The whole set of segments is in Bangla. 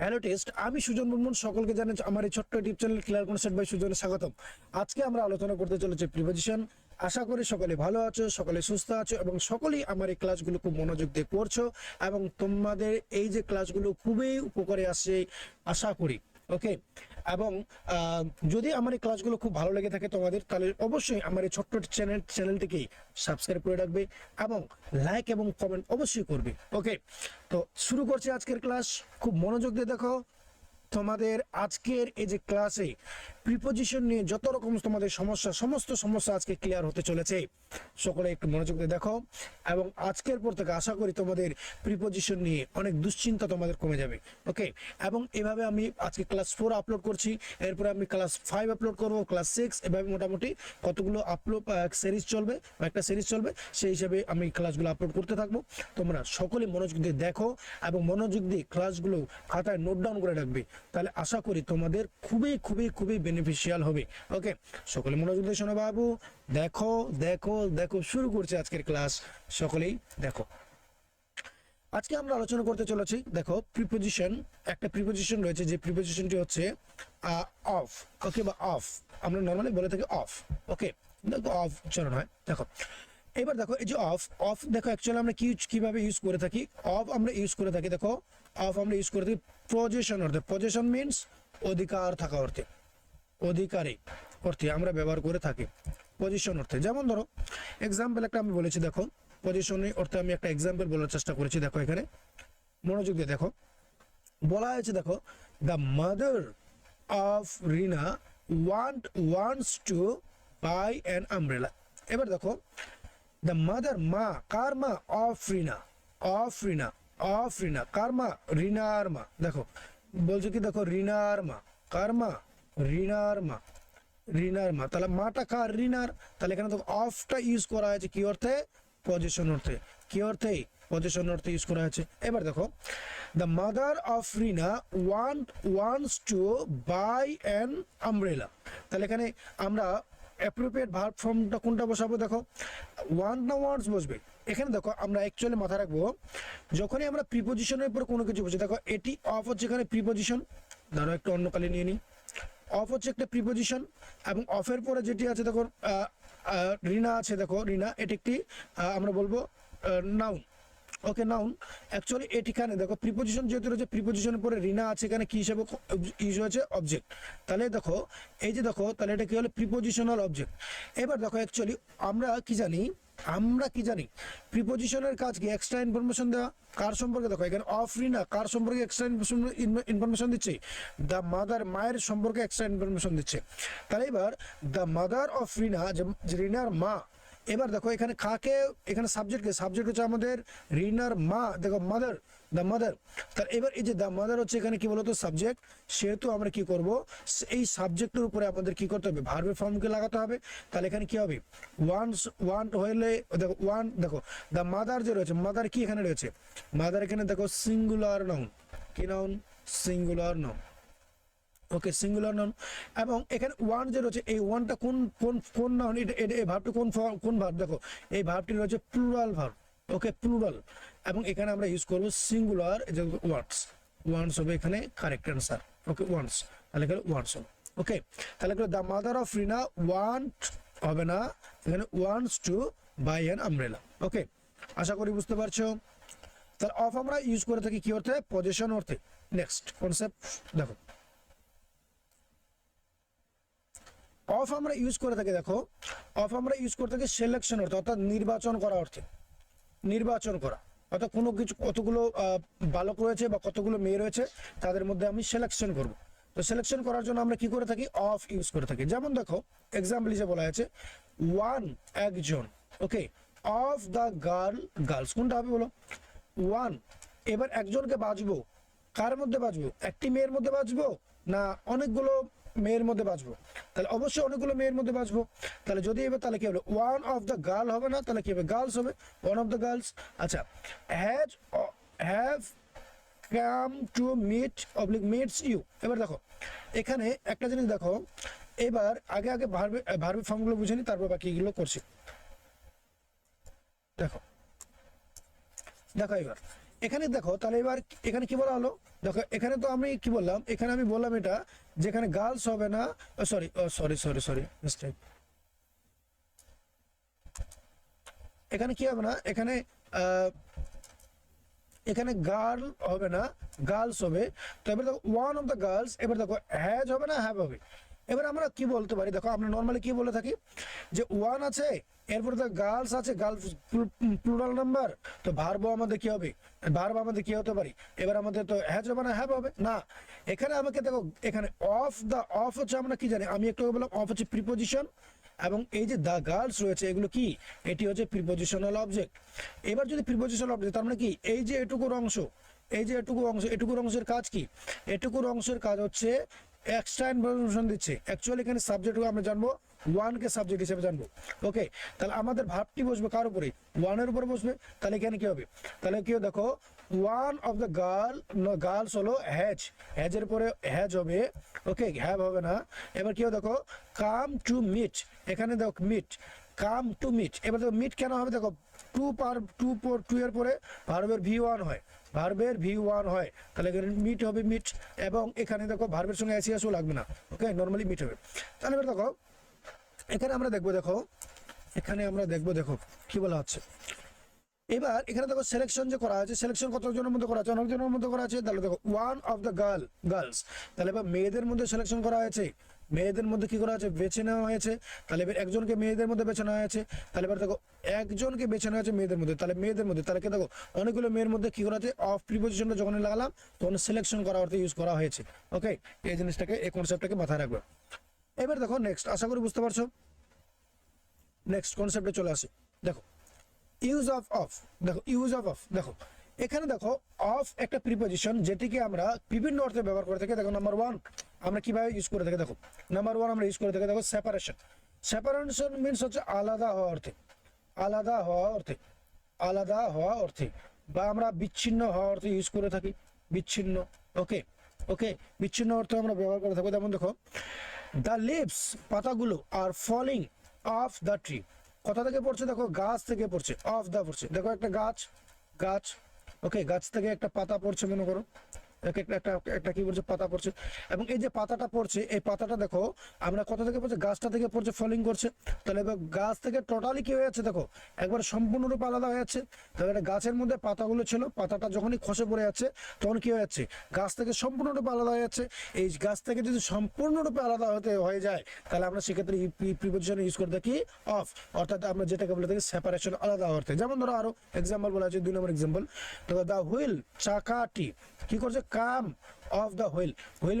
হ্যালো টেস্ট আমি সুজন মুর্মুন সকলকে জানাই আমার এই ছোট্ট YouTube channel clear concept by সুজনে স্বাগতম। আজকে আমরা আলোচনা করতে চলেছি প্রিপোজিশন আশা করি সকলে ভালো আছো, সকলে সুস্থ আছো এবং সকলেই আমার এই ক্লাসগুলো খুব মনোযোগ দিয়ে করছ এবং তোমাদের এই যে ক্লাসগুলো খুবই উপকারে আসে, আশা করি। ওকে এবং যদি আমার এই ক্লাসগুলো খুব ভালো লেগে থাকে তোমাদের, তাহলে অবশ্যই আমার এই ছোট্ট চ্যানেল চ্যানেলটিকে সাবস্ক্রাইব করে রাখবে এবং লাইক এবং কমেন্ট অবশ্যই করবে। ওকে তো শুরু করছি আজকের ক্লাস খুব মনোযোগ দিয়ে দেখো। তোমাদের আজকের এই যে ক্লাসে প্রিপোজিশন নিয়ে যত রকম তোমাদের সমস্যা, সমস্ত সমস্যা আজকে ক্লিয়ার হতে চলেছে। সকলে একটু মনোযোগ দিয়ে দেখো। এবং আজকের পর থেকে আশা করি তোমাদের প্রিপোজিশন নিয়ে অনেক দুশ্চিন্তা তোমাদের কমে যাবে। ওকে এবং এভাবে আমি আজকে ক্লাস ফোর আপলোড করছি। এরপরে আমি ক্লাস ফাইভ আপলোড করব ক্লাস সিক্স এভাবে মোটামুটি কতগুলো আপলোড সিরিজ চলবে, বা একটা সিরিজ চলবে, সেই হিসাবে আমি ক্লাসগুলো আপলোড করতে থাকব। তোমরা সকলে মনোযোগ দিয়ে দেখো এবং মনোযোগ দিয়ে ক্লাসগুলো খাতায় নোট ডাউন করে রাখবে। তাহলে আশা করি তোমাদের খুবই খুবই খুবই বেনিফিশিয়াল হবে। ওকে সকলে মনোযোগ দিয়ে শোনো বাবু। দেখো দেখো দেখো, শুরু করছে আজকের ক্লাস সকলেই দেখো। আজকে আমরা আলোচনা করতে চলেছি, দেখো প্রিপোজিশন একটা প্রিপোজিশন রয়েছে, যে প্রিপোজিশনটি হচ্ছে অফ ওকে বা অফ আমরা নর্মালি বলে থাকি অফ ওকে দেখো অফ উচ্চারণ হয়। দেখো, এবার দেখো, এই যে অফ অফ দেখো অ্যাকচুয়ালি আমরা কি, কীভাবে ইউজ করে থাকি? অফ আমরা ইউজ করে থাকি, দেখো অফ আমরা ইউজ করে থাকি পজিশন অর্থে। পজিশন মিনস অধিকার থাকা অর্থে। অধিকারে অর্থে আমরা ব্যবহার করে থাকি। পজিশন অর্থে। যেমন ধরো এক্সাম্পল একটা আমি বলেছি, দেখো পজিশনে অর্থে আমি একটা এক্সাম্পল বলার চেষ্টা করেছি, দেখো এখানে। মনোযোগ দিয়ে দেখো। বলা হয়েছে, দেখো the mother of Rina want wants to buy an umbrella এবার দেখো দ্য মাদার মা, কার মা? Of Rina of Rina of Rina কার মা? রিনার মা। দেখো, বলছো কি, দেখো রিনার মা, কার মা? রিনার মা রিনার মা। তাহলে মাটা কার রিনার তাহলে এখানে দেখো অফটা ইউজ করা হয়েছে কি অর্থে? পজিশন অর্থে। কি অর্থে? পজিশন অর্থে ইউজ করা হয়েছে। এবার দেখো the mother of Rina want wants to buy an umbrella তাহলে এখানে আমরা অ্যাপ্রোপ্রিয়েট ভার্ব ফর্মটা কোনটা বসাবো দেখো? ওয়ান না ওয়ান্টস বসবে। এখানে দেখো, আমরা অ্যাকচুয়ালি মাথায় রাখব, যখনই আমরা প্রিপোজিশনের উপর কোনো কিছু বসে, দেখো, এটি অফ হচ্ছে এখানে প্রিপোজিশন ধরো একটু অন্য কালে নিয়ে নিই। অফ হচ্ছে একটা প্রিপোজিশন এবং অফের পরে যেটি আছে দেখো রিনা আছে, দেখো, রিনা, এটি একটি আমরা বলব নাউন ওকে নাউন অ্যাকচুয়ালি এটিখানে দেখো প্রিপোজিশন যেহেতু রয়েছে প্রিপোজিশনের পরে রিনা আছে, এখানে কি হিসাবে ইউজ হয়েছে? অবজেক্ট তাহলে দেখো, এই যে দেখো, তাহলে এটা কি হলো? প্রিপোজিশনাল অবজেক্ট এবার দেখো অ্যাকচুয়ালি আমরা কি জানি আমরা কি জানি? প্রিপোজিশনের কাজ কি এক্সট্রা ইনফরমেশন দেওয়া কার সম্পর্কে? দেখো, এখানে অফ রিনা কার সম্পর্কে এক্সট্রা ইনফরমেশন দিচ্ছে? দ্য মাদার মায়ের সম্পর্কে এক্সট্রা ইনফরমেশন দিচ্ছে। তাহলে এবার দ্য মাদার অফ রিনা যে রিনার মা, এবার দেখো এখানে কাকে, এখানে সাবজেক্টকে সাবজেক্ট হচ্ছে আমাদের রিনার মা, দেখো মাদার দ্য মাদার তার এবার এই যে দ্য মাদার হচ্ছে এখানে কি বলতো সাবজেক্ট সেহেতু আমরা কি করব? এই সাবজেক্টের উপরে আমাদের কি করতে হবে? ভার্বের ফর্মকে লাগাতে হবে। তাহলে এখানে কি হবে? ওয়ান্স ওয়ান হইলে, দেখো ওয়ান দেখো দ্য মাদার যে রয়েছে মাদার কি এখানে রয়েছে? মাদার এখানে দেখো সিঙ্গুলার নাউন কি noun singular noun okay singular noun এবং এখানে ওয়ান যে রয়েছে, এই ওয়ানটা কোন কোন কোন নাউন এটা এই ভার্বটি কোন কোন ভার্ব দেখো, এই ভার্বটি রয়েছে প্লুরাল ভার্ব ওকে প্লুরাল এবং এখানে আমরা ইউজ করব সিঙ্গুলার ওয়ার্ডস ওয়ান্স হবে এখানে কারেক্ট অ্যান্সার ওকে ওয়ান্স তাহলে এখানে ওয়ান্স হবে ওকে তাহলে the mother of Rina want হবে না, এখানে wants to buy an umbrella okay আশা করি বুঝতে পারছ, তাহলে অফ আমরা ইউজ করে থাকি কি অর্থে? পজিশন অর্থে নেক্সট কনসেপ্ট দেখো অফ আমরা ইউজ করে থাকি, দেখো অফ আমরা ইউজ করে থাকি সিলেকশন অর্থে, অর্থাৎ নির্বাচন করা অর্থে, নির্বাচন করা অর্থাৎ কোনো কিছু কতগুলো বালক রয়েছে বা কতগুলো মেয়ে রয়েছে, তাদের মধ্যে আমি সিলেকশন করব। তো সিলেকশন করার জন্য আমরা কি করে থাকি? অফ ইউজ করে থাকি। যেমন দেখো এক্সাম্পল হিসেবে বলা আছে ওয়ান একজন okay of the girl girls কোনটা হবে বলো? ওয়ান এবার একজনকে বাঁচবো। কার মধ্যে বাঁচবো? একটি মেয়ের মধ্যে বাঁচবো? না অনেকগুলো মেয়ের মধ্যে বাঁচবো। তাহলে অবশ্যই অনেকগুলো মেয়ের মধ্যে বাঁচবো। তাহলে যদি এবার তাহলে কি হবে? ওয়ান অফ দ্য গার্ল হবে না? তাহলে কি হবে? গার্লস হবে। ওয়ান অফ দ্য গার্লস আচ্ছা has have come to meet oblique meets you এবার দেখো, এখানে একটা জিনিস দেখো, এবার আগে আগে ভার্বে ভার্বে ফর্মগুলো বুঝে নি, তারপর বাকিগুলো করছি। দেখো দেখো এবার। এখানে দেখো, তাহলে এবার এখানে কি বলা হলো? দেখো, এখানে তো আমি কি বললাম? এখানে আমি বললাম এটা, যেখানে গার্লস হবে না sorry sorry sorry sorry mistake এখানে কি হবে না? এখানে এখানে গার্ল হবে না, গার্লস হবে। তো এবার দেখো ওয়ান অফ দ্য গার্লস এবার দেখো হ্যাজ হবে না হ্যাভ হবে? এবার আমরা কি বলতে পারি? দেখো, আমরা নর্মালি কি বলে থাকি? যে ওয়ান আছে, এরপরে তো গার্লস আছে গার্লস প্লুরাল নাম্বার তো ভার্ব আমাদের কি হবে? ভার্ব আমাদের কি হতে পারি? এবার আমাদের তো হ্যাজ হবে না হ্যাভ হবে? না। এখানে আমাকে দেখো, এখানে অফ দ্য অফ হচ্ছে আমরা কি জানি? আমি একটু বললাম অফ হচ্ছে প্রিপোজিশন এবং এই যে দ্য গার্লস রয়েছে, এগুলো কি? এটি হচ্ছে প্রিপোজিশনাল অবজেক্ট এবার যদি প্রিপোজিশনাল অবজেক্ট তার মানে কি? এই যে এটুকুর অংশ, এই যে এটুকু অংশ, এটুকুর অংশের কাজ কি? এটুকুর অংশের কাজ হচ্ছে এক্সট্রা ইনফরমেশন দিচ্ছি। অ্যাকচুয়ালি এখানে সাবজেক্ট আমরা জানব ওয়ানকে সাবজেক্ট হিসেবে জানব। ওকে তাহলে আমাদের ভাবটি বসবে কার উপরে ওয়ানের উপরে বসবে, তাহলে এখানে কি হবে? তাহলে কি হবে দেখো one of the girl girls হলো হ্যাজ হ্যাজের পরে হ্যাজ হবে। ওকে হ্যাভ হবে না। এবার কি হবে দেখো? কাম টু মিট এখানে দেখো মিট কাম টু মিট এবার দেখো মিট কেন হবে? দেখো টু পার টু পর টু এর পরে ভার্বের ভি ওয়ান হয়। ভার্বের ভি ওয়ান হয়। তাহলে এখানে মিট হবে মিট এবং এখানে দেখো ভার্বের সঙ্গে এসি আসও লাগবে না। ওকে নর্মালি মিট হবে। তাহলে এবার দেখো, এখানে আমরা দেখব, দেখো। এখানে আমরা দেখব, দেখো। কি বলা হচ্ছে এবার এখানে দেখো সিলেকশন যে করা আছে সিলেকশন কতজনের মধ্যে করা আছে অনেকজনের মধ্যে করা আছে তাহলে দেখো one of the girl girls তাহলে এবার মেয়েদের মধ্যে সিলেকশন করা হয়েছে। মেয়েদের মধ্যে কি করা আছে বেছে নেওয়া হয়েছে। তাহলে এবার একজনকে মেয়েদের মধ্যে বেছে নেওয়া হয়েছে। তাহলে এবার দেখো একজনকে বেছে নেওয়া হয়েছে মেয়েদের মধ্যে। তাহলে মেয়েদের মধ্যে, তাহলে দেখো অনেকগুলো মেয়ের মধ্যে কি করা আছে অফ প্রিপোজিশনটা যখন লাগালাম, তখন সিলেকশন করা অর্থে ইউজ করা হয়েছে। ওকে এই জিনিসটাকে, এই কনসেপ্টটাকে মাথায় রাখবে। এবার দেখো নেক্সট আশা করি বুঝতে পারছ? নেক্সট কনসেপ্টে চলে আসি। দেখো ইউজ অফ অফ দেখো ইউজ অফ অফ দেখো, এখানে দেখো অফ একটা প্রিপোজিশন যেটিকে আমরা বিভিন্ন অর্থে ব্যবহার করে থাকি, দেখো নাম্বার ওয়ান আমরা কীভাবে ইউজ করে থাকি, দেখো নাম্বার ওয়ান আমরা ইউজ করে থাকি, দেখো সেপারেশন সেপারেশন মিনস হচ্ছে আলাদা হওয়া অর্থে, আলাদা হওয়া অর্থে, আলাদা হওয়া অর্থে, বা আমরা বিচ্ছিন্ন হওয়া অর্থে ইউজ করে থাকি, বিচ্ছিন্ন ওকে ওকে বিচ্ছিন্ন অর্থে আমরা ব্যবহার করে থাকব যেমন দেখো দ্য লিভস পাতাগুলো are falling off the tree কোথা থেকে পড়ছে? দেখো, গাছ থেকে পড়ছে, অফ দা পড়ছে। দেখো একটা গাছ গাছ ওকে গাছ থেকে একটা পাতা পড়ছে, মনে করো। একটা একটা কি পড়ছে পাতা পড়ছে। এবং এই যে পাতাটা পড়ছে, এই পাতাটা দেখো, আমরা কোথা থেকে পড়ছে? গাছটা থেকে পড়ছে ফলিং করছে। তাহলে এবার গাছ থেকে টোটালি কি হয়ে যাচ্ছে দেখো? একবার সম্পূর্ণরূপে আলাদা হয়ে যাচ্ছে। তাহলে একটা গাছের মধ্যে পাতাগুলো ছিল, পাতাটা যখনই খসে পড়ে যাচ্ছে, তখন কি হয়ে যাচ্ছে? গাছ থেকে সম্পূর্ণরূপে আলাদা হয়ে যাচ্ছে। এই গাছ থেকে যদি সম্পূর্ণরূপে আলাদা হতে হয়ে যায়, তাহলে আমরা সেক্ষেত্রে প্রিপোজিশন ইউজ করে থাকি অফ অর্থাৎ আমরা যেটাকে বলে থাকি সেপারেশন আলাদা অর্থে। যেমন ধরো আরও এক্সাম্পল বলা আছে, দুই নম্বর এক্সাম্পল দ্য হুইল চাকাটি কি করছে? Come off the wheel. Wheel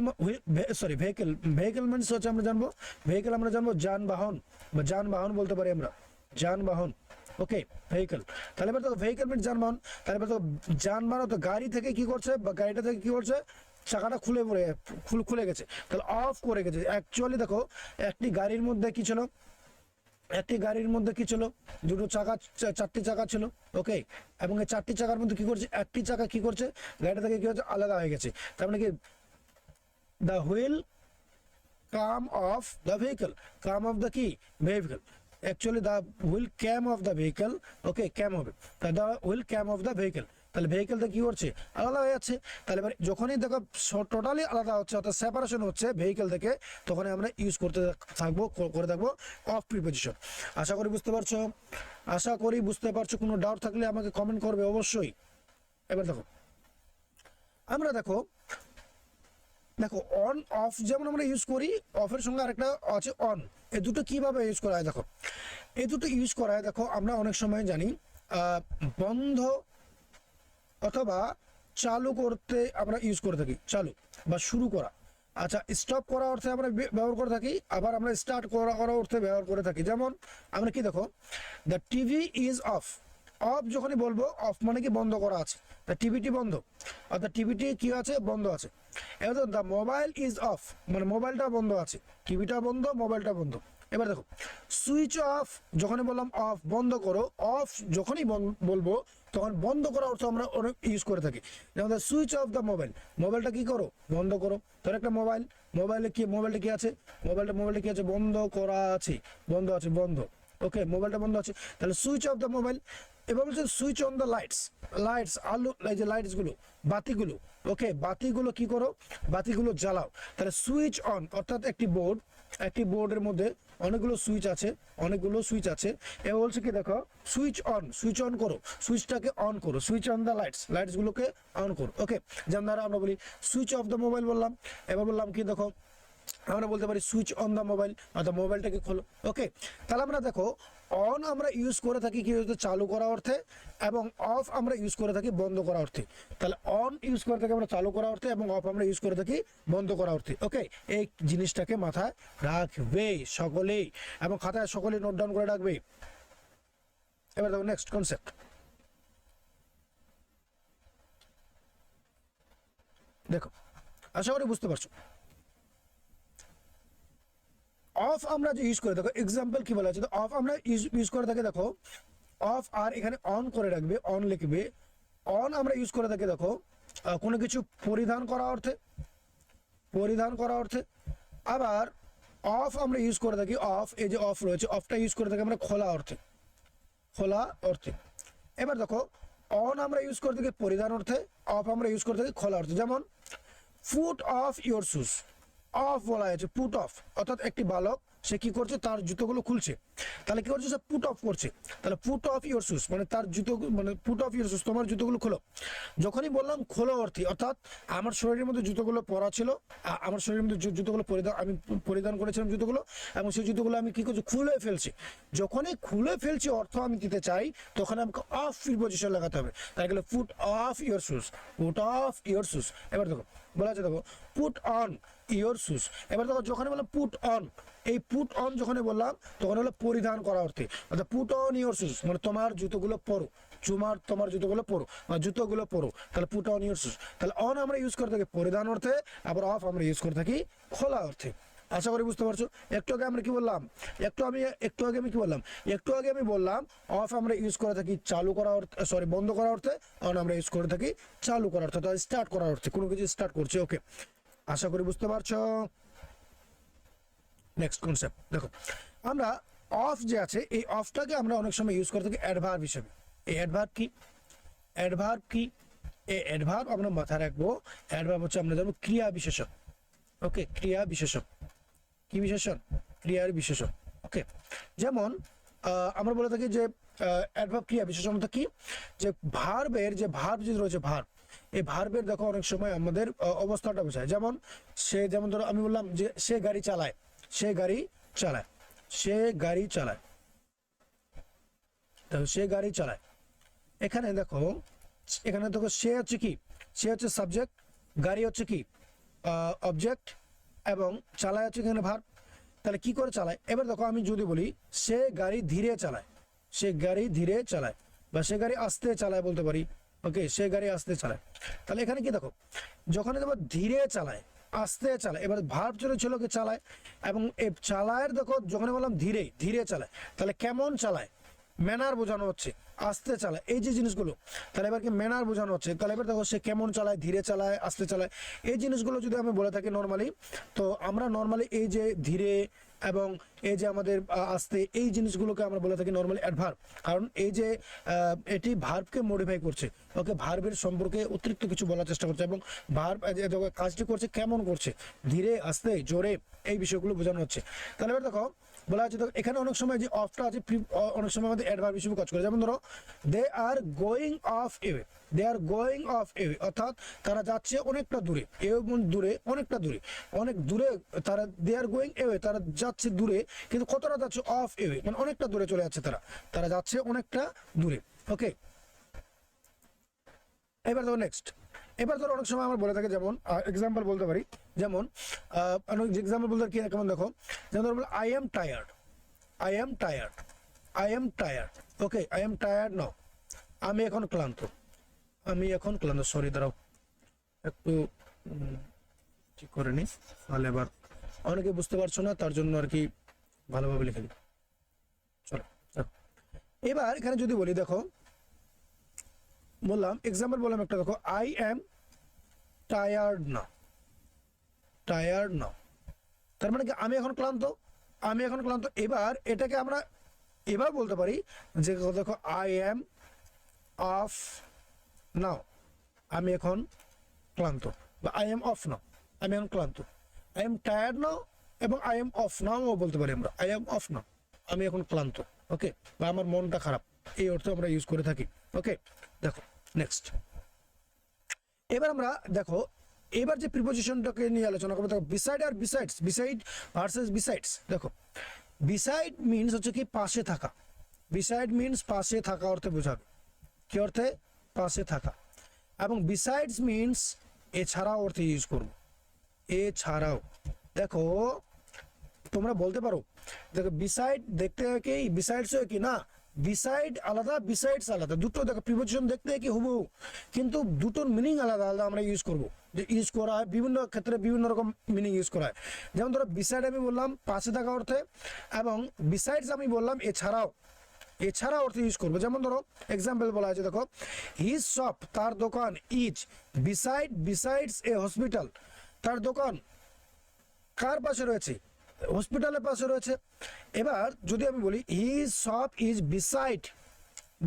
sorry vehicle vehicle means হচ্ছে আমরা জানব ভেহিকেল আমরা জানব যানবাহন, বা যানবাহন বলতে পারি আমরা। যানবাহন ওকে ভেহিকেল তাহলে এবার দেখো ভেহিকেল মিনস যানবাহন, তাহলে এবার দেখো যানবাহন তো গাড়ি থেকে কি করছে, বা গাড়িটা থেকে কি করছে, চাকাটা খুলে পড়ে, খুলে খুলে গেছে। তাহলে অফ করে গেছে। অ্যাকচুয়ালি দেখো, একটি গাড়ির মধ্যে কি ছিল? একটি গাড়ির মধ্যে কি ছিল? দুটো চাকা চারটি চাকা ছিল। ওকে এবং এই চারটি চাকার মধ্যে কি করছে? একটি চাকা কি করছে? গাড়িটা থেকে কি হচ্ছে আলাদা হয়ে গেছে। তার মানে কি? The wheel come off the vehicle come off the কি? Vehicle actually the wheel came off the vehicle okay came হবে the wheel came off the vehicle তাহলে ভেহিকেলটা কি করছে? আলাদা হয়ে যাচ্ছে। তাহলে এবার যখনই দেখো টোটালি আলাদা হচ্ছে, অর্থাৎ সেপারেশন হচ্ছে ভেহিকেল থেকে, তখনই আমরা ইউজ করতে থাকব করে থাকব অফ প্রিপোজিশন আশা করি বুঝতে পারছ? আশা করি বুঝতে পারছ। কোনো ডাউট থাকলে আমাকে কমেন্ট করবে অবশ্যই। এবার দেখো, আমরা দেখো দেখো অন অফ যেমন আমরা ইউজ করি অফের সঙ্গে আরেকটা আছে অন এই দুটো কীভাবে ইউজ করা হয় দেখো? এই দুটো ইউজ করা হয় দেখো, আমরা অনেক সময় জানি বন্ধ অথবা চালু করতে আমরা ইউজ করে থাকি, চালু বা শুরু করা। আচ্ছা স্টপ করা অর্থে আমরা ব্যবহার করে থাকি, আবার আমরা স্টার্ট করা করা অর্থে ব্যবহার করে থাকি। যেমন, আমরা কি দেখো the TV is off off যখনই বলব অফ মানে কি বন্ধ করা আছে। দ্য টিভিটি বন্ধ। অর্থাৎ টিভিটি কি আছে? বন্ধ আছে। এবার দ্য মোবাইল ইজ অফ মানে মোবাইলটা বন্ধ আছে। টিভিটা বন্ধ, মোবাইলটা বন্ধ। এবার দেখো সুইচ অফ যখনই বললাম অফ বন্ধ করো। অফ যখনই বলব তখন বন্ধ করা অর্থ আমরা অনেক ইউজ করে থাকি। যেমন সুইচ অফ দ্য মোবাইল মোবাইলটা কি করো? বন্ধ করো। ধর একটা মোবাইল মোবাইলে কি মোবাইলটা কি আছে? মোবাইলটা মোবাইলটা কি আছে? বন্ধ করা আছে। বন্ধ আছে, বন্ধ। ওকে মোবাইলটা বন্ধ আছে। তাহলে সুইচ অফ দ্য মোবাইল এবার বলছে switch on the lights lights আলো, এই যে লাইটসগুলো বাতিগুলো। ওকে বাতিগুলো কি করো? বাতিগুলো জ্বালাও। তাহলে সুইচ অন অর্থাৎ একটি বোর্ড একটি বোর্ডের মধ্যে অনেকগুলো সুইচ আছে, অনেকগুলো সুইচ আছে। এ বলছে কি, দেখো, সুইচ অন সুইচ অন করো, সুইচটাকে অন করো, সুইচ অন দ্য লাইটস, লাইটসগুলোকে অন করো, ওকে? যেমন দ্বারা আমরা বলি, সুইচ অফ দ্য মোবাইল বললাম। এবার বললাম কি, দেখো, আমরা বলতে পারি সুইচ অন দ্য মোবাইল, অর্থাৎ মোবাইলটাকে খোলো, ওকে? তাহলে আমরা দেখো অন আমরা ইউজ করে থাকি কি হচ্ছে? চালু করা অর্থে এবং অফ আমরা ইউজ করে থাকি বন্ধ করা অর্থে। তাহলে অন ইউজ করে থাকি আমরা চালু করা অর্থে এবং অফ আমরা ইউজ করে থাকি বন্ধ করা অর্থে। ওকে এই জিনিসটাকে মাথায় রাখবে সকলেই। এবং খাতায় সকলেই নোট ডাউন করে রাখবে। এবার দেখো নেক্সট কনসেপ্ট দেখো, আশা করি বুঝতে পারছ। অফ আমরা যে ইউজ করে, দেখো এক্সাম্পল কি বলা আছে? অফ আমরা ইউজ করে থাকি, দেখো অফ আর এখানে অন করে রাখবে অন লিখবে। অন আমরা ইউজ করে থাকি, দেখো কোনো কিছু পরিধান করা অর্থে, পরিধান করা অর্থে। আবার অফ আমরা ইউজ করে থাকি অফ এই যে অফ রয়েছে অফটা ইউজ করে থাকি আমরা খোলা অর্থে খোলা অর্থে। এবার দেখো অন আমরা ইউজ করে থাকি পরিধান অর্থে অফ আমরা ইউজ করে থাকি খোলা অর্থে। যেমন put off your shoes off বলা হয়েছে পুট অফ অর্থাৎ একটি বালক, সে কি করছে? তার জুতোগুলো খুলছে। তাহলে কি করছে? সে পুট অফ করছে। তাহলে পুট অফ ইয়োর শুজ মানে তার জুতো মানে পুট অফ ইয়োর শুজ তোমার জুতোগুলো খোলো। যখনই বললাম খোলো অর্থে, অর্থাৎ আমার শরীরের মধ্যে জুতোগুলো পরা ছিল আমার শরীরের মধ্যে জুতোগুলো পরিধান, আমি পরিধান করেছিলাম জুতোগুলো, এবং সেই জুতোগুলো আমি কি করছি? খুলে ফেলছি। যখনই খুলে ফেলছি অর্থ আমি দিতে চাই, তখন আমাকে অফ পজিশন লাগাতে হবে। তাই গেলে put off your shoes put off your shoes এবার দেখো, বলা আছে দেখো পুট অন ইয়োর শুজ এবার দেখো যখন বললাম পুট অন এই পুট অন যখন বললাম তখন হলো পরিধান করা অর্থে। অর্থাৎ পুট অন ইয়োর শুজ মানে তোমার জুতোগুলো পরো। তোমার তোমার জুতোগুলো পরো, বা জুতোগুলো পরো। তাহলে পুট অন ইয়োর শুজ তাহলে অন আমরা ইউজ করে থাকি পরিধান অর্থে, আবার অফ আমরা ইউজ করে থাকি খোলা অর্থে। আশা করি বুঝতে পারছ? একটু আগে আমরা কি বললাম? একটু আমি, একটু আগে আমি কি বললাম? একটু আগে আমি বললাম অফ আমরা ইউজ করে থাকি চালু করা অর্থে সরি বন্ধ করা অর্থে অন আমরা ইউজ করে থাকি চালু করা অর্থে স্টার্ট করার অর্থে। কোনো কিছু স্টার্ট করছে ওকে আশা করি বুঝতে পারছ? নেক্সট কনসেপ্ট দেখো। আমরা অফ যে আছে, এই অফটাকে আমরা অনেক সময় ইউজ করে থাকি অ্যাডভার্ব হিসেবে। এই অ্যাডভার্ব কি? অ্যাডভার্ব কি? এই অ্যাডভার্ব আমরা মাথায় রাখব অ্যাডভার্ব হচ্ছে আমরা জানব ক্রিয়া বিশেষণ। ওকে ক্রিয়া বিশেষণ। কি বিশেষণ? ক্রিয়ার বিশেষণ। ওকে যেমন আমরা বলে থাকি যে অ্যাডভার্ব ক্রিয়া বিশেষণ কি? যে ভার্বের যে ভার্ব যে রয়েছে ভার্ব এই ভার্বের দেখো অনেক সময় আমাদের অবস্থাটা বোঝায়। যেমন সে, যেমন ধরো আমি বললাম যে সে গাড়ি চালায়, সে গাড়ি চালায়, সে গাড়ি চালায়। দেখো সে গাড়ি চালায়। এখানে দেখো এখানে দেখো সে হচ্ছে কি? সে হচ্ছে সাবজেক্ট গাড়ি হচ্ছে কি? অবজেক্ট এবং চালায় হচ্ছে এখানে ভার? তাহলে কি করে চালায়? এবার দেখো আমি যদি বলি, সে গাড়ি ধীরে চালায়, সে গাড়ি ধীরে চালায় বা সে গাড়ি আস্তে চালায় বলতে পারি। ওকে, সে গাড়ি আস্তে চালায়। তাহলে এখানে কি দেখো যখন এবার ধীরে চালায়, আস্তে চালায়, এবার ভার্ব চলে ছিল কি চালায়, এবং এই চালায়ের দেখো যখন বললাম ধীরে ধীরে চালায়, তাহলে কেমন চালায়? ম্যানার বোঝানো হচ্ছে, আস্তে চালায়, এই যে জিনিসগুলো, তাহলে এবার কি ম্যানার বোঝানো হচ্ছে? তাহলে এবার দেখো সে কেমন চালায়, ধীরে চালায়, আস্তে চালায়, এই জিনিসগুলো যদি আমি বলে থাকি নর্মালি তো আমরা নর্মালি এই যে ধীরে এবং এই যে আমাদের আসতে এই জিনিসগুলোকে আমরা বলে থাকি নর্মালি অ্যাডভার্ব কারণ এই যে এটি ভার্ভকে মডিফাই করছে, ওকে ভার্ভের সম্পর্কে অতিরিক্ত কিছু বলার চেষ্টা করছে এবং ভার্ব কাজটি করছে কেমন করছে, ধীরে, আস্তে, জোরে, এই বিষয়গুলো বোঝানো হচ্ছে। তাহলে এবার দেখো বলা হচ্ছে এখানে অনেক সময় যে অফটা আছে অনেক সময় আমাদের অ্যাডভার্ব হিসেবে কাজ করে। যেমন ধরো they are going off away they are going off away অর্থাৎ তারা যাচ্ছে অনেকটা দূরে, এও দূরে, অনেকটা দূরে। অনেক দূরে তারা দে আর গোয়িং এওয়ে তারা যাচ্ছে দূরে, কিন্তু কতটা যাচ্ছে অফ এওয়ে মানে অনেকটা দূরে চলে যাচ্ছে তারা। তারা যাচ্ছে অনেকটা দূরে ওকে এবার ধরো নেক্সট এবার ধরো অনেক সময় আমরা বলে থাকি, যেমন এক্সাম্পল বলতে পারি। যেমন এক্সাম্পল বলতে কি, কেমন দেখো? যেমন ধরো I am tired I am tired I am tired okay I am tired ন আমি এখন ক্লান্ত। আমি এখন ক্লান্ত। সরি দাঁড়াও। একটু ঠিক করে নি। তাহলে এবার অনেকে বুঝতে পারছ না, তার জন্য আর কি ভালোভাবে লিখে দিই। চলো। এবার এখানে যদি বলি, দেখো, বললাম এক্সাম্পল বললাম একটা, দেখো আই এম টায়ার্ড না টায়ার্ড না তার মানে কি আমি এখন ক্লান্ত? আমি এখন ক্লান্ত। এবার এটাকে আমরা এবার বলতে পারি যে দেখো আই এম অফ নাও আমি এখন ক্লান্ত। বা আই এম অফ নাও আমি এখন ক্লান্ত। আই এম টায়ার্ড নাও এবং আই এম অফ নাও বলতে পারি আমরা। আই এম অফ নাও আমি এখন ক্লান্ত। ওকে বা আমার মনটা খারাপ। এই অর্থে আমরা ইউজ করে থাকি। ওকে দেখো নেক্সট এবার আমরা দেখো এবার যে প্রিপোজিশনটাকে নিয়ে আলোচনা করব, দেখো বিসাইড আর বিসাইডস বিসাইড ভার্সেস বিসাইডস দেখো বিসাইড মিনস হচ্ছে কি পাশে থাকা বিসাইড মিনস পাশে থাকা অর্থে বোঝাবে, কি অর্থে? পাশে থাকা, এবং বিসাইডস মিনস এছাড়াও অর্থে ইউজ করব, এছাড়াও, দেখো, তোমরা বলতে পারো, দেখো বিসাইড দেখতে কি বিসাইডস কি না? বিসাইড আলাদা বিসাইডস আলাদা। দুটো দেখো প্রিপোজিশন দেখতে কি হুবহু। কিন্তু দুটোর মিনিং আলাদা আলাদা আমরা ইউজ করব। যে ইউজ করা হয়, বিভিন্ন ক্ষেত্রে বিভিন্ন রকম মিনিং ইউজ করা হয়। যেমন ধরো বিসাইড আমি বললাম পাশে থাকা অর্থে, এবং বিসাইডস আমি বললাম এছাড়াও। এছাড়া অর্থে ইউজ করব। যেমন ধরো এক্সাম্পল বলা আছে দেখো। হিজ শপ তার দোকান is beside besides a hospital তার দোকান কার পাশে রয়েছে? হসপিটালের পাশে রয়েছে। এবার যদি আমি বলি his shop is beside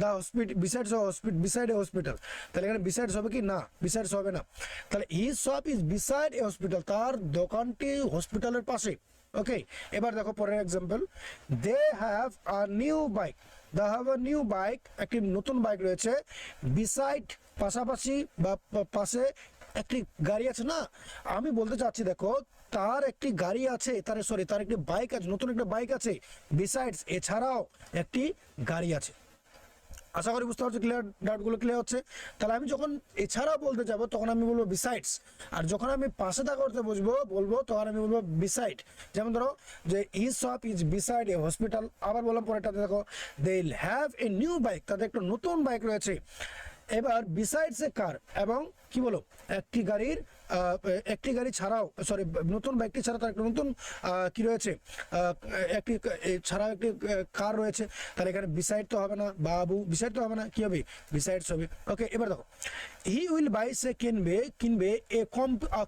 the hospital besides hospital beside a hospital. তাহলে এখানে বিসাইডস হবে কি? না, বিসাইডস হবে না। তাহলে his shop is beside a hospital, তার দোকানটি হসপিটালের পাশে ওকে, এবার দেখো পরের example they have a new bike they have a new bike একটি নতুন বাইক রয়েছে। বিসাইড পাশাপাশি বা পাশে একটি গাড়ি আছে না? আমি বলতে চাচ্ছি, দেখো তার একটি গাড়ি আছে, তার সরি তার একটি বাইক আছে, নতুন একটা বাইক আছে। বিসাইডস এছাড়াও একটি গাড়ি আছে। আশা করি বুঝতে পারছ ক্লিয়ার ডাউটগুলো ক্লিয়ার হচ্ছে? তাহলে আমি যখন এছাড়াও বলতে যাব, তখন আমি বলব বিসাইডস আর যখন আমি পাশে থাকা করতে বুঝব বলব, তখন আমি বলব বিসাইড যেমন ধরো যে is shop is beside a hospital আবার বললাম পরেরটাতে দেখো they have a new bike তাদের একটা নতুন বাইক রয়েছে। এবার বিসাইডস এ কার? এবং কি বলো? একটি গাড়ির একটি গাড়ি ছাড়াও সরি নতুন বাইকটি ছাড়া তার একটা নতুন কি রয়েছে? একটি ছাড়াও একটি কার রয়েছে। তাহলে এখানে বিসাইড তো হবে না, বাবু বিসাইড তো হবে না, কি হবে? বিসাইডস হবে ওকে এবার দেখো। হি উইল বাই সে কিনবে কিনবে এ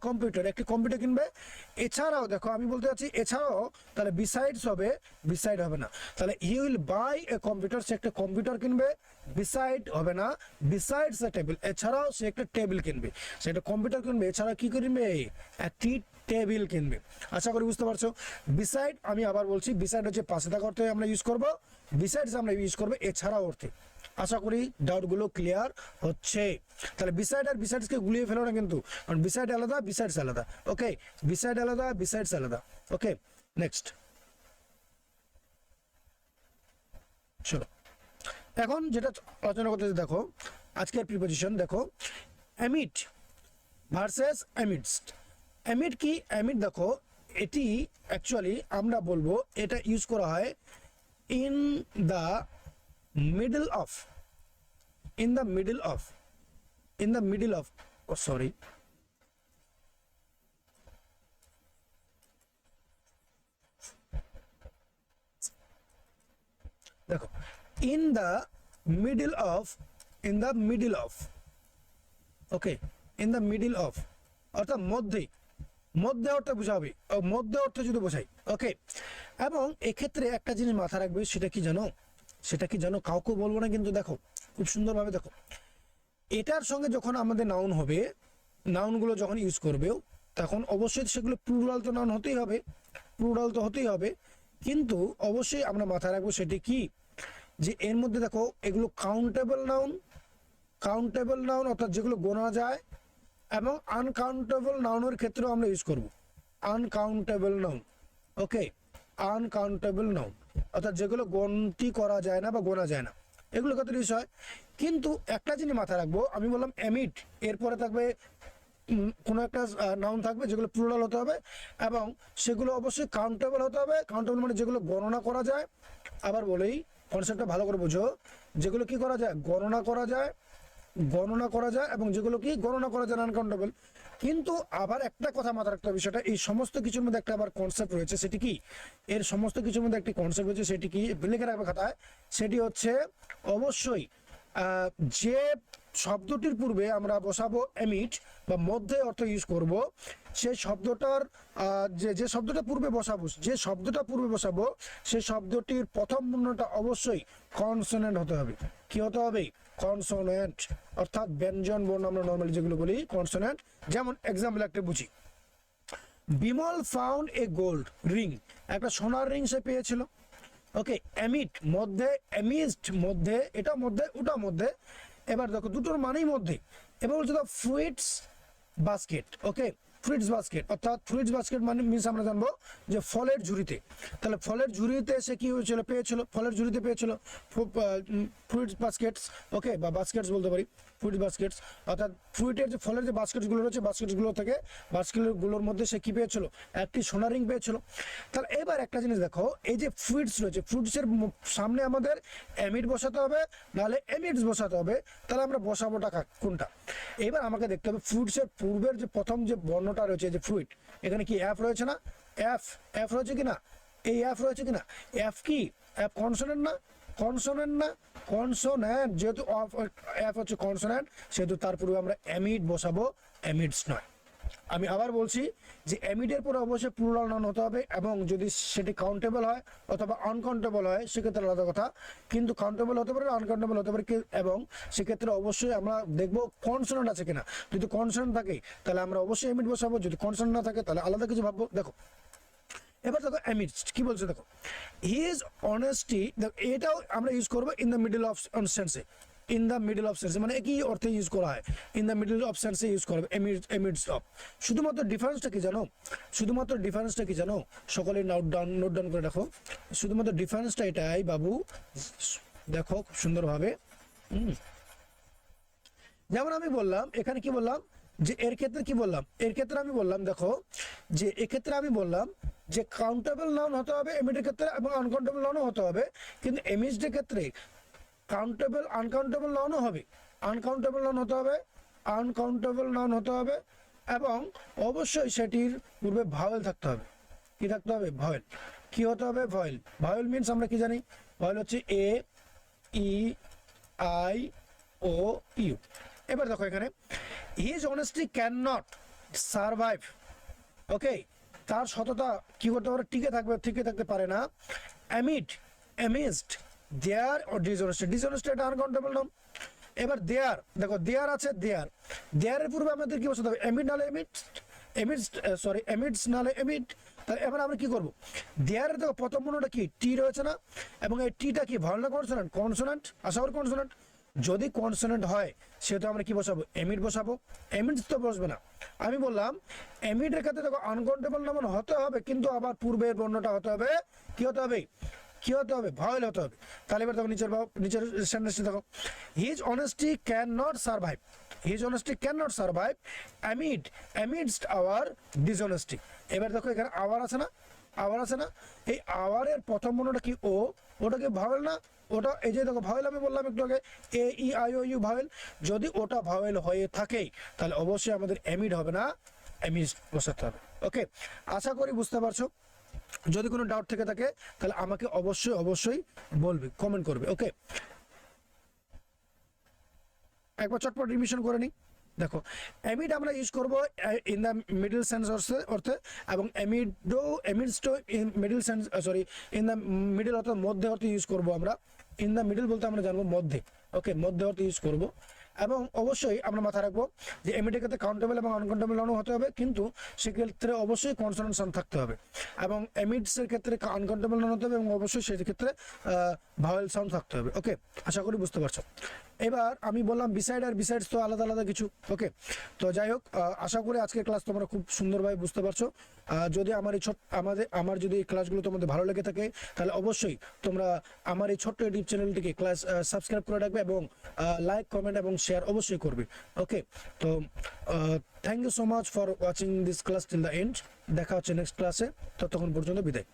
কম্পিউটার একটি কম্পিউটার কিনবে। এছাড়াও দেখো, আমি বলতে চাচ্ছি, এছাড়াও তাহলে বিসাইডস হবে বিসাইড হবে না। তাহলে he will buy a computer সে একটা কম্পিউটার কিনবে বিসাইড হবে না বিসাইডস এ টেবিল এছাড়াও সে একটা টেবিল কিনবে। সে একটা কম্পিউটার কিনবে, এছাড়া কি কিনবে? একটি টেবিল কিনবে। আশা করি বুঝতে পারছ? বিসাইড আমি আবার বলছি বিসাইড হচ্ছে পাশে থাকা অর্থে আমরা ইউজ করব বিসাইডস আমরা ইউজ করব এছাড়া অর্থে। আশা করি ডাউটগুলো ক্লিয়ার হচ্ছে। তাহলে বিসাইড আর বিসাইডসকে গুলিয়ে ফেলো না কিন্তু। কারণ বিসাইড আলাদা বিসাইডস আলাদা। ওকে বিসাইড আলাদা বিসাইডস আলাদা। ওকে নেক্সট চলো এখন যেটা আলোচনা করতে দেখো, আজকের প্রিপোজিশন দেখো অ্যামিট ভার্সেস অ্যামিডস্ট। অ্যামিড কি? অ্যামিড দেখো, এটি অ্যাকচুয়ালি আমরা বলব, এটা ইউজ করা হয় in the middle of in the middle of in the middle of oh sorry দেখো in the middle of in the middle of okay in the middle of অর্থাৎ মধ্যে মধ্যে অর্থে বোঝাবে, ও মধ্যে অর্থে যদি বোঝাই ওকে এবং এক্ষেত্রে একটা জিনিস মাথা রাখবে, সেটা কি জানো? সেটা কি জানো? কাউকে বলব না, কিন্তু দেখো, খুব সুন্দরভাবে দেখো। এটার সঙ্গে যখন আমাদের নাউন হবে নাউনগুলো যখন ইউজ করবেও তখন অবশ্যই সেগুলো প্লুরাল তো নাউন হতেই হবে প্লুরাল তো হতেই হবে, কিন্তু অবশ্যই আমরা মাথায় রাখব সেটি কি? যে এর মধ্যে দেখো, এগুলো কাউন্টেবল নাউন কাউন্টেবল নাউন অর্থাৎ যেগুলো গোনা যায়, এবং আনকাউন্টেবল নাউনের ক্ষেত্রেও আমরা ইউজ করব। Uncountable noun okay uncountable noun অর্থাৎ যেগুলো গণতি করা যায় না বা গোনা যায় না, এগুলো কত ইউজ হয়। কিন্তু একটা জিনিস মাথায় রাখব, আমি বললাম এমিট এরপরে থাকবে কোনো একটা নাউন থাকবে যেগুলো প্লুরাল হতে হবে, এবং সেগুলো অবশ্যই কাউন্টেবল হতে হবে। কাউন্টেবল মানে যেগুলো গণনা করা যায়। আবার বলেই কনসেপ্টটা ভালো করে বোঝো, যেগুলো কি করা যায়? গণনা করা যায়। গণনা করা যায় এবং যেগুলো কি গণনা করা যায় আনকাউন্টেবল কিন্তু আবার একটা কথা মাথায় রাখতে হবে বিষয়টা, এই সমস্ত কিছুর মধ্যে একটা আবার কনসেপ্ট রয়েছে, সেটি কি? এর সমস্ত কিছুর মধ্যে একটি কনসেপ্ট রয়েছে, সেটি কি? লিখে রাখবে খাতায়, সেটি হচ্ছে অবশ্যই যে শব্দটির পূর্বে আমরা বসাবো এমিট বা মধ্যে অর্থ ইউজ করব সেই শব্দটার যে যে শব্দটা পূর্বে বসাবো, যে শব্দটা পূর্বে বসাবো সেই শব্দটির প্রথম বর্ণটা অবশ্যই কনসোনেন্ট হতে হবে। কি হতে হবে? কনসোনেন্ট অর্থাৎ ব্যঞ্জন বর্ণ আমরা নর্মালি যেগুলো বলি কনসোনেন্ট যেমন এক্সাম্পল একটা বুঝি। Bimal found a gold ring একটা সোনার রিং সে পেয়েছিল। ওকে অ্যামিট মধ্যে অ্যামিজড মধ্যে, এটা মধ্যে, ওটা মধ্যে। এবার দেখো, দুটোর মানেই মধ্যে। এবার বলছে তো fruits basket okay fruits basket অর্থাৎ ফ্রুটস বাস্কেট মানে মিনস আমরা জানব যে ফলের ঝুড়িতে। তাহলে ফলের ঝুড়িতে সে কি হয়েছিল, পেয়েছিল? ফলের ঝুড়িতে পেয়েছিল ফ্রুটস বাস্কেটস ওকে বা বাস্কেটস বলতে পারি। ফ্রুইট বাস্কেটস অর্থাৎ ফ্রুইটের যে ফলের যে বাস্কেটগুলো রয়েছে বাস্কেটগুলো থেকে বাস্কেটগুলোর মধ্যে সে কী পেয়েছিল? একটি সোনা রিং পেয়েছিল। তাহলে এবার একটা জিনিস দেখো, এই যে ফ্রুইটস রয়েছে ফ্রুটসের সামনে আমাদের অ্যামিড বসাতে হবে, নাহলে এমিডস বসাতে হবে, তাহলে আমরা বসাবো টাকা কোনটা? এবার আমাকে দেখতে হবে ফ্রুটসের পূর্বের যে প্রথম যে বর্ণটা রয়েছে যে ফ্রুইট এখানে কি অ্যাপ রয়েছে না? অ্যাপ অ্যাপ রয়েছে কি না এই অ্যাপ রয়েছে কি না অ্যাপ কি? অ্যাপ কনসোনেন্ট না? কনসোনেন্ট না, কনসোনেন্ট যেহেতু অ্যাপ হচ্ছে কনসোনেন্ট, সেহেতু তার পূর্বে আমরা অ্যামিড বসাবো, অ্যামিডস নয়। আমি আবার বলছি যে অ্যামিডের পরে অবশ্যই প্লুরাল নাউন হতে হবে এবং যদি সেটি কাউন্টেবল হয় অথবা আনকাউন্টেবল হয়, সেক্ষেত্রে আলাদা কথা। কিন্তু কাউন্টেবল হতে পারে আনকাউন্টেবল হতে পারে এবং সেক্ষেত্রে অবশ্যই আমরা দেখব কনসোনেন্ট আছে কিনা। যদি কনসোনেন্ট থাকে, তাহলে আমরা অবশ্যই অ্যামিড বসাবো, যদি কনসোনেন্ট না থাকে, তাহলে আলাদা কিছু ভাববো। দেখো এবার দেখো অ্যামিডস্ট কি বলছে দেখো? হিজ অনেস্টি এটাও আমরা ইউজ করব ইন দ্য মিডল অফ সেন্সে ইন দ্য মিডল অফ সেন্সে মানে একই অর্থে ইউজ করা হয়? ইন দ্য মিডল অফ সেন্সে ইউজ করা এমিডস অফ শুধুমাত্র ডিফারেন্সটা কি জানো? শুধুমাত্র ডিফারেন্সটা কি জানো? সকলে নোট ডাউন নোট ডাউন করে রাখো শুধুমাত্র ডিফারেন্সটা এটাই বাবু, দেখো খুব সুন্দরভাবে। যেমন আমি বললাম, এখানে কি বললাম? যে এর ক্ষেত্রে কি বললাম? এর ক্ষেত্রে আমি বললাম, দেখো, যে এক্ষেত্রে আমি বললাম যে কাউন্টেবল নাউন হতে হবে এমিডের ক্ষেত্রে, এবং আনকাউন্টেবল নাউনও হতে হবে। কিন্তু এমিজডের ক্ষেত্রে কাউন্টেবল আনকাউন্টেবল নাউনও হবে। আনকাউন্টেবল নাউন হতে হবে আনকাউন্টেবল নাউন হতে হবে, এবং অবশ্যই সেটির পূর্বে ভাওয়েল থাকতে হবে। কি থাকতে হবে? ভয়েল কি হতে হবে? ভয়েল ভয়েল মিনস আমরা কি জানি? ভয়েল হচ্ছে এ ই আই ও ইউ এবার দেখো এখানে। His honesty can not survive okay তার সততা কি করতে পারে? টিকে থাকবে, টিকে থাকতে পারে না। অ্যামিড অ্যামিজড দেয়ার ও ডিসঅনেস্টি ডিসঅনেস্টি এটা আনকাউন্টেবল নাম। এবার দেয়ার দেখো দেয়ার আছে দেয়ার দেয়ারের পূর্বে আমাদের কি বসাতে হবে? অ্যামিড নালে এমিড এমিডস সরি এমিডস নালে এমিড তাহলে এবার আমরা কি করব? দেয়ারের দেখো, প্রথম মনোটা কি? টি রয়েছে না। এবং এই টিটা কি? ভল না কনসোনেন্ট কনসোনেন্ট আশা করি কনসোনেন্ট যদি কনসোনেন্ট হয়, সেহেতু আমরা কি বসাবো? এমিড বসাবো? এমিড তো বসবে না। আমি বললাম এমিডের ক্ষেত্রে দেখো আনকাউন্টেবল নাম হতে হবে, কিন্তু আবার পূর্বের বর্ণটা হতে হবে, কি হতে হবে? কি হতে হবে? ভয়েল হতে হবে। তাহলে এবার দেখো নিচের নিচের সেন্টেন্সটি দেখো। His honesty can not survive his honesty can not survive amid amidst our dishonesty এবার দেখো এখানে আওয়ার আছে না? আওয়ার আছে না? এই আওয়ারের প্রথম বর্ণটা কি? ও। ওটা কি ভাওয়েল না? ওটা, এই যে দেখো ভাওয়েল আমি বললাম একটু আগে A E I O U vowel যদি ওটা ভাওয়েল হয়ে থাকে, তাহলে অবশ্যই আমাদের অ্যামিড হবে না অ্যামিড বসাতে হবে। ওকে আশা করি বুঝতে পারছ? যদি কোনো ডাউট থেকে থাকে, তাহলে আমাকে অবশ্যই অবশ্যই বলবে কমেন্ট করবে ওকে একবার চটপট রিমিশন করে নিই। দেখো অ্যামিড আমরা ইউজ করব ইন দ্য মিডল সেন্স অর্থে অর্থে, এবং অ্যামিডো in middle sense sorry in the middle অর্থাৎ মধ্যে অর্থে ইউজ করব আমরা। ইন দ্য মিডল বলতে আমরা জানব মধ্যে। ওকে মধ্যে অর্থ ইউজ করব। এবং অবশ্যই আমরা মাথায় রাখব যে এমিডের ক্ষেত্রে কাউন্টেবল এবং আনকাউন্টেবল অনু হতে হবে, কিন্তু সেক্ষেত্রে অবশ্যই কনসোনেন্ট সাউন্ড থাকতে হবে। এবং এমিডসের ক্ষেত্রে আনকাউন্টেবল অনু হতে হবে এবং অবশ্যই সেই ক্ষেত্রে ভাওয়েল সাউন্ড থাকতে হবে। ওকে আশা করি বুঝতে পারছ। এবার আমি বললাম বিসাইড আর বিসাইডস তো আলাদা আলাদা কিছু। ওকে তো যাই হোক আশা করি আজকের ক্লাস তোমরা খুব সুন্দরভাবে বুঝতে পারছ। যদি আমার এই ছোট আমাদের আমার যদি এই ক্লাসগুলো তোমাদের ভালো লেগে থাকে, তাহলে অবশ্যই তোমরা আমার এই ছোট্ট ইউটিউব চ্যানেলটিকে ক্লাস সাবস্ক্রাইব করে রাখবে এবং লাইক কমেন্ট এবং শেয়ার অবশ্যই করবে। ওকে তো thank you so much for watching this class till the end দেখা হচ্ছে নেক্সট ক্লাসে ততক্ষণ পর্যন্ত বিদায়।